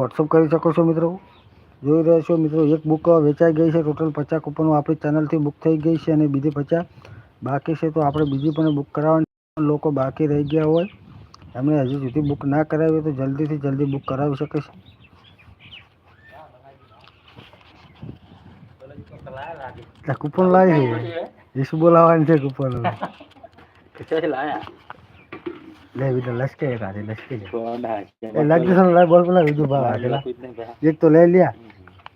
WhatsApp કરી શકો છો મિત્રો. જોઈ રહ્યા છો મિત્રો એક બુક વેચાઈ ગઈ છે. ટોટલ પચાસ કૂપનો આપણી ચેનલથી બુક થઈ ગઈ છે અને બીજી પચાસ બાકી છે તો આપણે બીજી પણ બુક કરાવવાની લોકો બાકી રહી ગયા હોય. એમણે હજી સુધી બુક ના કરાવી હોય તો જલ્દીથી જલ્દી બુક કરાવી શકે છે. કૂપન લાવી છે. ઈસુ બોલાવવાની છે કૂપન. લે બીજા લસકે કાઢે લસકે એ લાગી છે લાય બોલ પેલા બીજું ભાવ આગળ એક તો લઈ લ્યા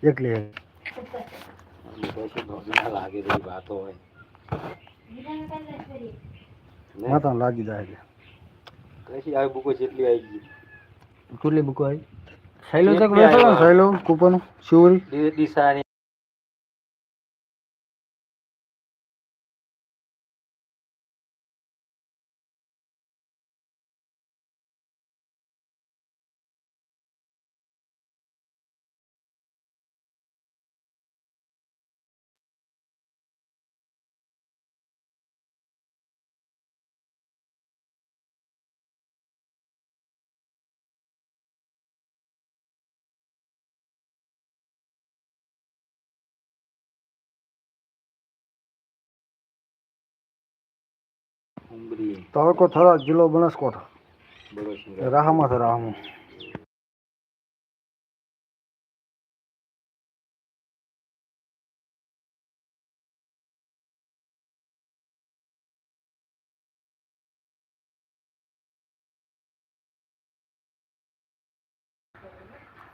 એક લે. માતા લાગી જાય છે. કેટલી બુકો આવી? તક ને? સહેલો કૂપન શિવરી. દિશાની ઉમરી તાલુકો થરા જિલ્લો બનાસકાંઠા બરોબર રાહામાં છે રાહામાં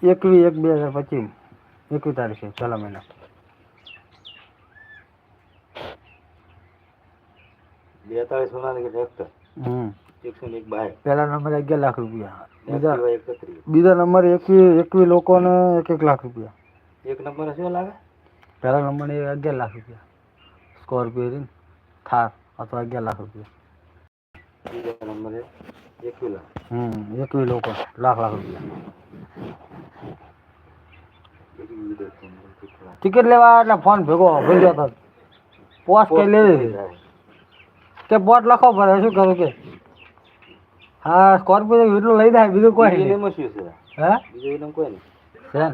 એકવી એક બે હજાર પચીસ એકવી તારીખે પહેલા મહિના બેતાળીસ સોનાની કે ટ્રેક્ટર હમ. એકસો ને એક બાય. પહેલા નંબરે અગિયાર લાખ રૂપિયા. બીજા એકત્રીસ. બીજા નંબરે એકવી એકવી લોકોને એક એક લાખ રૂપિયા. એક નંબર શું લાગે? પહેલા નંબરે અગિયાર લાખ રૂપિયા. સ્કોર્પિયો રીન થાર અથવા અગિયાર લાખ રૂપિયા. બીજા નંબરે એકવી લાખ. હમ એકવી લોકો લાખ લાખ રૂપિયા. બીજું વિદેશ નંબર કેટલા? ટિકિટ લેવા એટલે ફોન ભેગો ભરી જતો પોસ્ટ કઈ લેવી? તે બોટ લખો પડે શું કરું કે? હા સ્કોર્પિયો એટલું લઈ જાય બીજું કોઈ નહીં. શું છે? હે? બીજું કોઈ નહીં. છે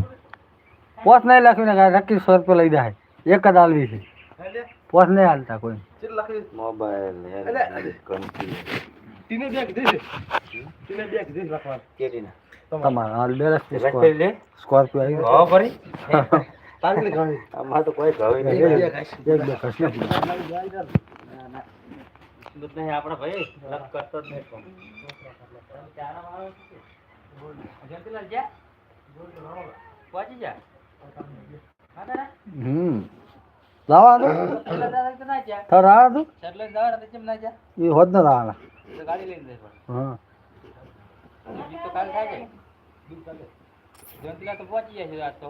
પોસ્ટ નહીં લખ્યું ને કાંઈ નક્કી સો રૂપિયા લઈ જાય. એક જ આલવી છે. પોસ્ટ નહીં હાલતા કોઈ. મોબાઈલ સ્કોર્પિયો તો કોઈ નહીં. દૂધ નહીં આપણા ભાઈ લગ કરતો જ નહીં કોણ. પહોંચી જા. હમ. તો તાર રાહ તું? એ હોત ને ગાડી લઈને હા. બીજું તો કાલ થાય જાય જયંતિલા તો પહોંચી જાય છે રાત તો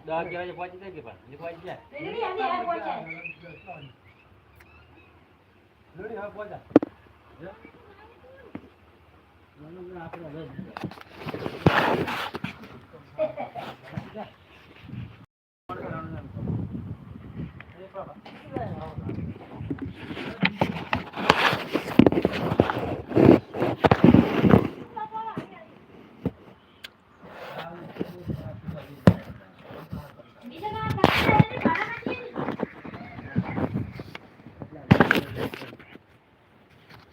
દસ અગિયાર વાગે પહોંચી જાય કે પણ. પહોંચી જાય લડી હા બોજા આપણે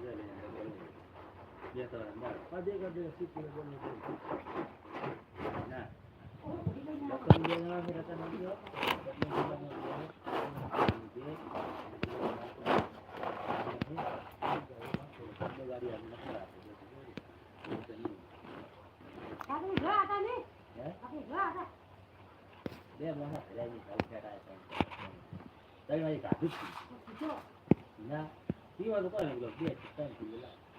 હમ બનાવ તરા ના પીવા તો કોઈ નહીં બે ત્રણ કિલો લાવ